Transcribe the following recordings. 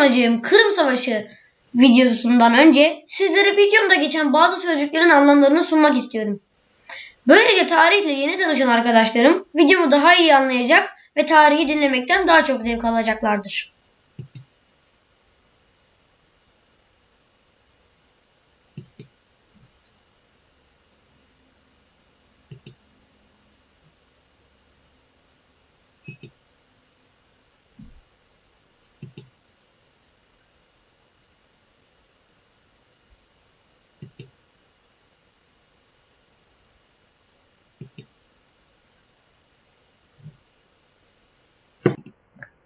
sunacağım Kırım Savaşı videosundan önce sizlere videomda geçen bazı sözcüklerin anlamlarını sunmak istiyorum. Böylece tarihle yeni tanışan arkadaşlarım videomu daha iyi anlayacak ve tarihi dinlemekten daha çok zevk alacaklardır.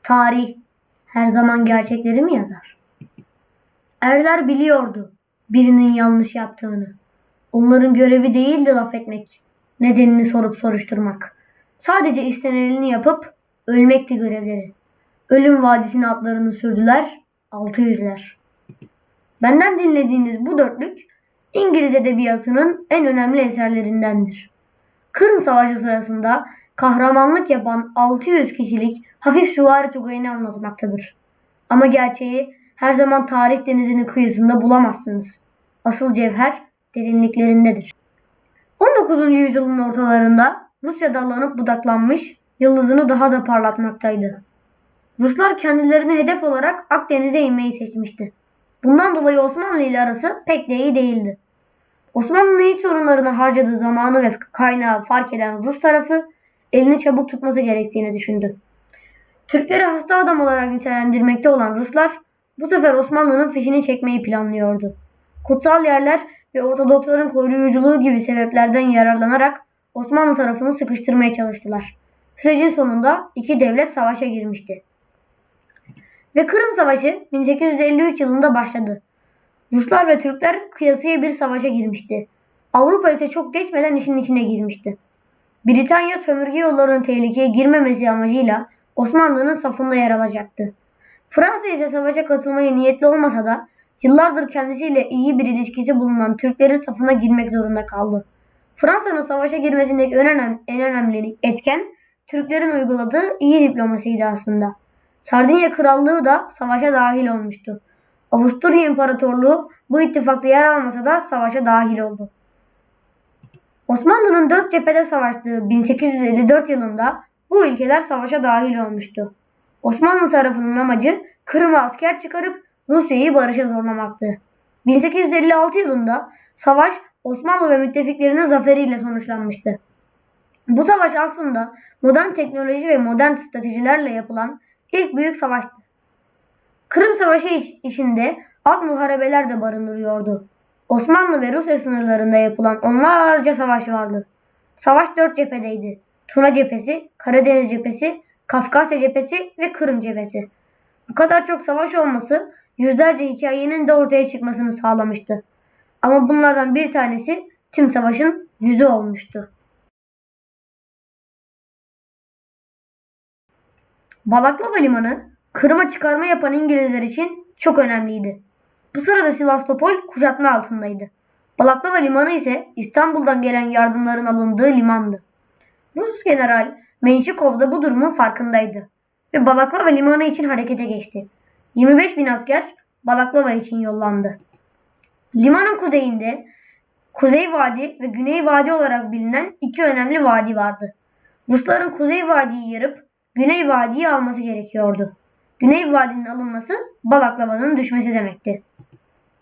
Tarih her zaman gerçekleri mi yazar? Erler biliyordu birinin yanlış yaptığını. Onların görevi değildi laf etmek, nedenini sorup soruşturmak. Sadece istenileni yapıp ölmekti görevleri. Ölüm vadisine atlarını sürdüler, altı yüzler. Benden dinlediğiniz bu dörtlük İngiliz edebiyatının en önemli eserlerindendir. Kırım Savaşı sırasında kahramanlık yapan 600 kişilik hafif süvari tugayını anlatmaktadır. Ama gerçeği her zaman tarih denizinin kıyısında bulamazsınız. Asıl cevher derinliklerindedir. 19. yüzyılın ortalarında Rusya dallanıp budaklanmış, yıldızını daha da parlatmaktaydı. Ruslar kendilerini hedef olarak Akdeniz'e inmeyi seçmişti. Bundan dolayı Osmanlı ile arası pek de iyi değildi. Osmanlı'nın iç sorunlarına harcadığı zamanı ve kaynağı fark eden Rus tarafı elini çabuk tutması gerektiğini düşündü. Türkleri hasta adam olarak nitelendirmekte olan Ruslar bu sefer Osmanlı'nın fişini çekmeyi planlıyordu. Kutsal yerler ve Ortodoksların koruyuculuğu gibi sebeplerden yararlanarak Osmanlı tarafını sıkıştırmaya çalıştılar. Sürecin sonunda iki devlet savaşa girmişti. Ve Kırım Savaşı 1853 yılında başladı. Ruslar ve Türkler kıyasıya bir savaşa girmişti. Avrupa ise çok geçmeden işin içine girmişti. Britanya sömürge yollarının tehlikeye girmemesi amacıyla Osmanlı'nın safında yer alacaktı. Fransa ise savaşa katılmaya niyetli olmasa da yıllardır kendisiyle iyi bir ilişkisi bulunan Türklerin safına girmek zorunda kaldı. Fransa'nın savaşa girmesindeki en önemli, en önemli etken Türklerin uyguladığı iyi diplomasiydi aslında. Sardinya Krallığı da savaşa dahil olmuştu. Avusturya İmparatorluğu bu ittifakta yer almasa da savaşa dahil oldu. Osmanlı'nın dört cephede savaştığı 1854 yılında bu ülkeler savaşa dahil olmuştu. Osmanlı tarafının amacı Kırım'a asker çıkarıp Rusya'yı barışa zorlamaktı. 1856 yılında savaş Osmanlı ve müttefiklerinin zaferiyle sonuçlanmıştı. Bu savaş aslında modern teknoloji ve modern stratejilerle yapılan ilk büyük savaştı. Kırım Savaşı içinde alt muharebeler de barındırıyordu. Osmanlı ve Rusya sınırlarında yapılan onlarca savaş vardı. Savaş dört cephedeydi. Tuna cephesi, Karadeniz cephesi, Kafkasya cephesi ve Kırım cephesi. Bu kadar çok savaş olması yüzlerce hikayenin de ortaya çıkmasını sağlamıştı. Ama bunlardan bir tanesi tüm savaşın yüzü olmuştu. Balaklava Limanı Kırım'a çıkarma yapan İngilizler için çok önemliydi. Bu sırada Sivastopol kuşatma altındaydı. Balaklava Limanı ise İstanbul'dan gelen yardımların alındığı limandı. Rus general Menşikov da bu durumun farkındaydı ve Balaklava Limanı için harekete geçti. 25 bin asker Balaklava için yollandı. Limanın kuzeyinde Kuzey Vadi ve Güney Vadi olarak bilinen iki önemli vadi vardı. Rusların Kuzey Vadi'yi yarıp Güney Vadi'yi alması gerekiyordu. Güney Vadi'nin alınması Balaklava'nın düşmesi demekti.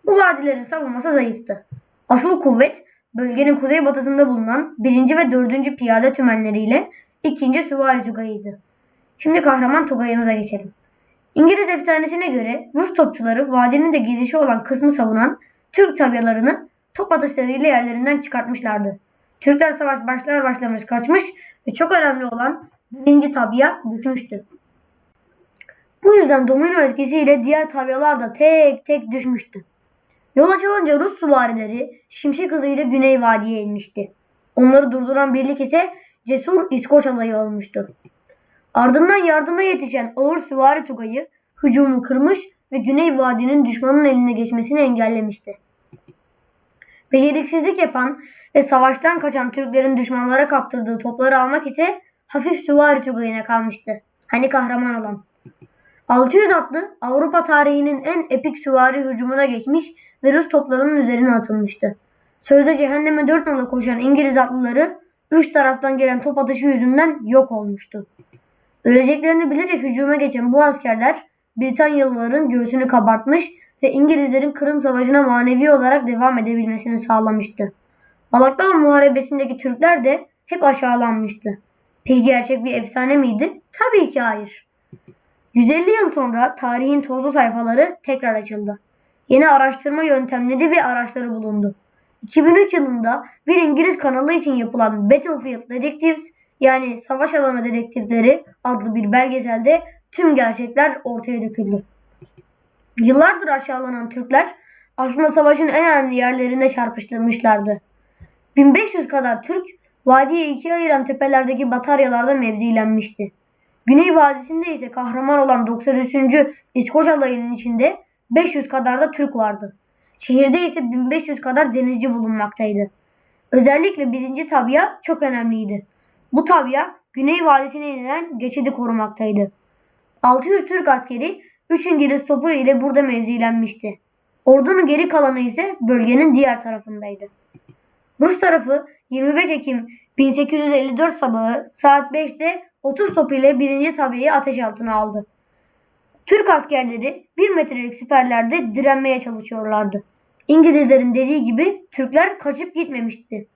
Bu vadilerin savunması zayıftı. Asıl kuvvet bölgenin kuzeybatısında bulunan 1. ve 4. piyade tümenleriyle 2. süvari tugayıydı. Şimdi kahraman tugayımıza geçelim. İngiliz efsanesine göre Rus topçuları vadinin de girişi olan kısmı savunan Türk tabyalarını top atışlarıyla yerlerinden çıkartmışlardı. Türkler savaş başlar başlamış kaçmış ve çok önemli olan birinci tabya düşmüştü. Bu yüzden domino etkisiyle diğer tabyalar da tek tek düşmüştü. Yol açılınca Rus süvarileri şimşek hızıyla Güney Vadi'ye inmişti. Onları durduran birlik ise cesur İskoç alayı olmuştu. Ardından yardıma yetişen ağır süvari tugayı hücumu kırmış ve Güney Vadi'nin düşmanın eline geçmesini engellemişti. Beceriksizlik yapan ve savaştan kaçan Türklerin düşmanlara kaptırdığı topları almak ise hafif süvari tugayına kalmıştı. Hani kahraman olan. 600 atlı Avrupa tarihinin en epik süvari hücumuna geçmiş ve Rus toplarının üzerine atılmıştı. Sözde cehenneme dört nala koşan İngiliz atlıları üç taraftan gelen top atışı yüzünden yok olmuştu. Öleceklerini bilerek hücuma geçen bu askerler Britanyalıların göğsünü kabartmış ve İngilizlerin Kırım Savaşı'na manevi olarak devam edebilmesini sağlamıştı. Balaklava Muharebesi'ndeki Türkler de hep aşağılanmıştı. Peki gerçek bir efsane miydi? Tabii ki hayır. 150 yıl sonra tarihin tozlu sayfaları tekrar açıldı. Yeni araştırma yöntemleri ve araçları bulundu. 2003 yılında bir İngiliz kanalı için yapılan Battlefield Detectives yani Savaş Alanı Dedektifleri adlı bir belgeselde tüm gerçekler ortaya döküldü. Yıllardır aşağılanan Türkler aslında savaşın en önemli yerlerinde çarpıştırmışlardı. 1500 kadar Türk vadiyi ikiye ayıran tepelerdeki bataryalarda mevzilenmişti. Güney Vadisi'nde ise kahraman olan 93. İskoç alayının içinde 500 kadar da Türk vardı. Şehirde ise 1500 kadar denizci bulunmaktaydı. Özellikle birinci tabya çok önemliydi. Bu tabya Güney Vadisi'ne inilen geçidi korumaktaydı. 600 Türk askeri 3 İngiliz topu ile burada mevzilenmişti. Ordunun geri kalanı ise bölgenin diğer tarafındaydı. Rus tarafı 25 Ekim 1854 sabahı saat 5'te 30 top ile birinci tabiyeyi ateş altına aldı. Türk askerleri 1 metrelik siperlerde direnmeye çalışıyorlardı. İngilizlerin dediği gibi Türkler kaçıp gitmemişti.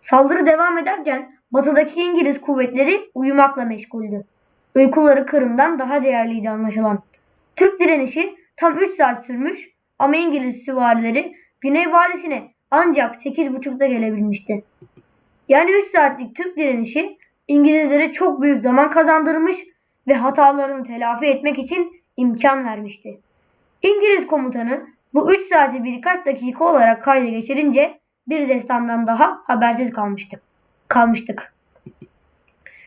Saldırı devam ederken batıdaki İngiliz kuvvetleri uyumakla meşguldü. Uykuları Kırım'dan daha değerliydi anlaşılan. Türk direnişi tam 3 saat sürmüş ama İngiliz süvarileri Güney Vadisi'ne ancak 8.30'da gelebilmişti. Yani 3 saatlik Türk direnişi İngilizlere çok büyük zaman kazandırmış ve hatalarını telafi etmek için imkan vermişti. İngiliz komutanı bu 3 saati birkaç dakika olarak kayda geçirince bir destandan daha habersiz kalmıştık. kalmıştık.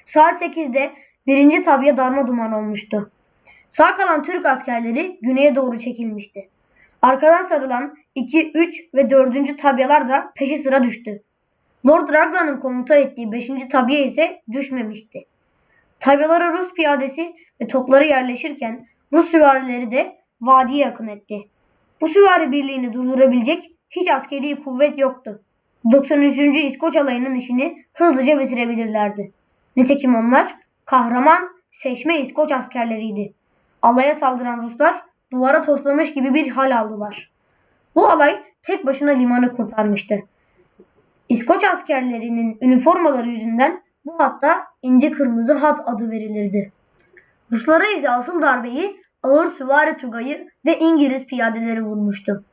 Saat 8'de birinci tabiye darma duman olmuştu. Sağ kalan Türk askerleri güneye doğru çekilmişti. Arkadan sarılan 2, 3 ve 4. tabyalar da peşi sıra düştü. Lord Raglan'ın komuta ettiği 5. tabiye ise düşmemişti. Tabyalara Rus piyadesi ve topları yerleşirken Rus süvarileri de vadiye yakın etti. Bu süvari birliğini durdurabilecek hiç askeri kuvvet yoktu. 93. İskoç alayının işini hızlıca bitirebilirlerdi. Nitekim onlar kahraman seçme İskoç askerleriydi. Alaya saldıran Ruslar duvara toslamış gibi bir hal aldılar. Bu alay tek başına limanı kurtarmıştı. İskoç askerlerinin üniformaları yüzünden bu hatta ince kırmızı hat adı verilirdi. Ruslara ise asıl darbeyi ağır süvari tugayı ve İngiliz piyadeleri vurmuştu.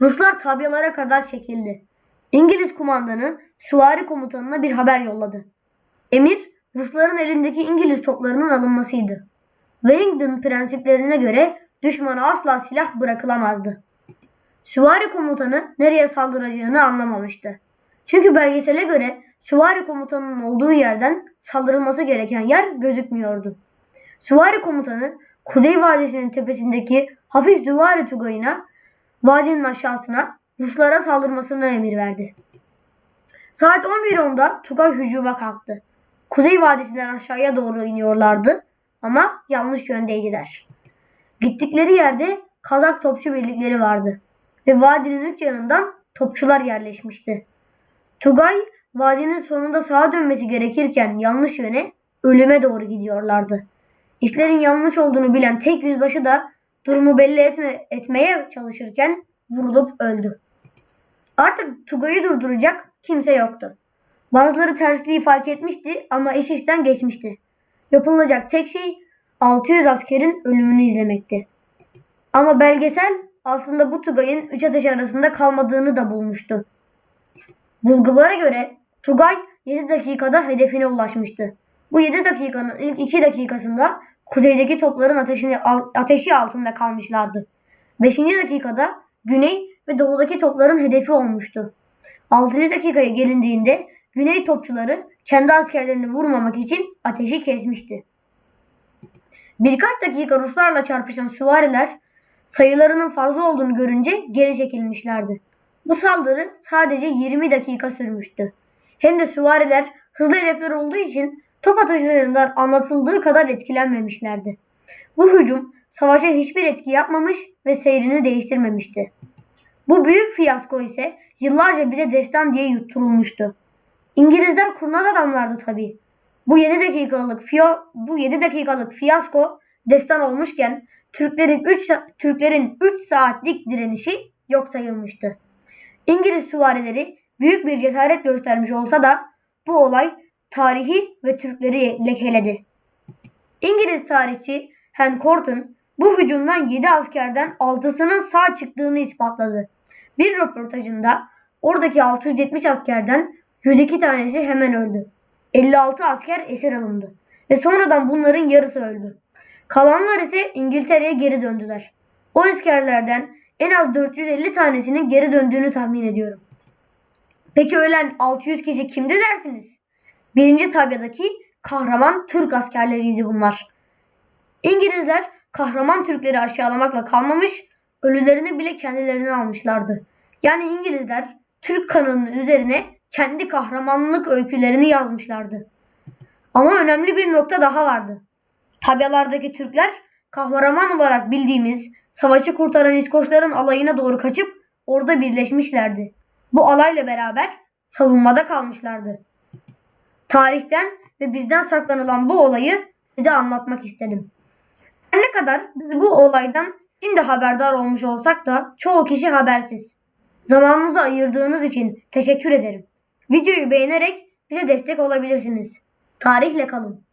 Ruslar tabyalara kadar çekildi. İngiliz kumandanı süvari komutanına bir haber yolladı. Emir Rusların elindeki İngiliz toplarının alınmasıydı. Wellington prensiplerine göre düşmana asla silah bırakılamazdı. Süvari komutanı nereye saldıracağını anlamamıştı. Çünkü belgesele göre süvari komutanının olduğu yerden saldırılması gereken yer gözükmüyordu. Süvari komutanı Kuzey Vadisi'nin tepesindeki hafif Süvari Tugayı'na vadinin aşağısına Ruslara saldırmasını emir verdi. Saat 11.10'da Tugay hücuma kalktı. Kuzey Vadisi'nden aşağıya doğru iniyorlardı ama yanlış yöndeydiler. Gittikleri yerde Kazak topçu birlikleri vardı ve vadinin üç yanından topçular yerleşmişti. Tugay vadinin sonunda sağa dönmesi gerekirken yanlış yöne ölüme doğru gidiyorlardı. İşlerin yanlış olduğunu bilen tek yüzbaşı da durumu belli etme, etmeye çalışırken vurulup öldü. Artık Tugay'ı durduracak kimse yoktu. Bazıları tersliği fark etmişti ama iş işten geçmişti. Yapılacak tek şey 600 askerin ölümünü izlemekti. Ama belgesel aslında bu Tugay'ın üç ateş arasında kalmadığını da bulmuştu. Bulgulara göre Tugay 7 dakikada hedefine ulaşmıştı. Bu 7 dakikanın ilk 2 dakikasında kuzeydeki topların ateşini, ateşi altında kalmışlardı. 5. dakikada güney ve doğudaki topların hedefi olmuştu. 6. dakikaya gelindiğinde güney topçuları kendi askerlerini vurmamak için ateşi kesmişti. Birkaç dakika Ruslarla çarpışan süvariler sayılarının fazla olduğunu görünce geri çekilmişlerdi. Bu saldırı sadece 20 dakika sürmüştü. Hem de süvariler hızlı hedefler olduğu için top atışlarından anlatıldığı kadar etkilenmemişlerdi. Bu hücum savaşa hiçbir etki yapmamış ve seyrini değiştirmemişti. Bu büyük fiyasko ise yıllarca bize destan diye yutturulmuştu. İngilizler kurnaz adamlardı tabii. Bu 7 dakikalık fiyo, bu 7 dakikalık fiyasko destan olmuşken Türklerin 3 Türklerin 3 saatlik direnişi yok sayılmıştı. İngiliz süvarileri büyük bir cesaret göstermiş olsa da bu olay tarihi ve Türkleri lekeledi. İngiliz tarihçi Hen Corton bu hücumdan 7 askerden 6'sının sağ çıktığını ispatladı. Bir röportajında oradaki 670 askerden 102 tanesi hemen öldü. 56 asker esir alındı ve sonradan bunların yarısı öldü. Kalanlar ise İngiltere'ye geri döndüler. O askerlerden en az 450 tanesinin geri döndüğünü tahmin ediyorum. Peki ölen 600 kişi kimdi dersiniz? Birinci tabyadaki kahraman Türk askerleriydi bunlar. İngilizler kahraman Türkleri aşağılamakla kalmamış, ölülerini bile kendilerine almışlardı. Yani İngilizler Türk kanının üzerine kendi kahramanlık öykülerini yazmışlardı. Ama önemli bir nokta daha vardı. Tabyalardaki Türkler kahraman olarak bildiğimiz savaşı kurtaran İskoçların alayına doğru kaçıp orada birleşmişlerdi. Bu alayla beraber savunmada kalmışlardı. Tarihten ve bizden saklanılan bu olayı size anlatmak istedim. Her ne kadar biz bu olaydan şimdi haberdar olmuş olsak da çoğu kişi habersiz. Zamanınızı ayırdığınız için teşekkür ederim. Videoyu beğenerek bize destek olabilirsiniz. Tarihle kalın.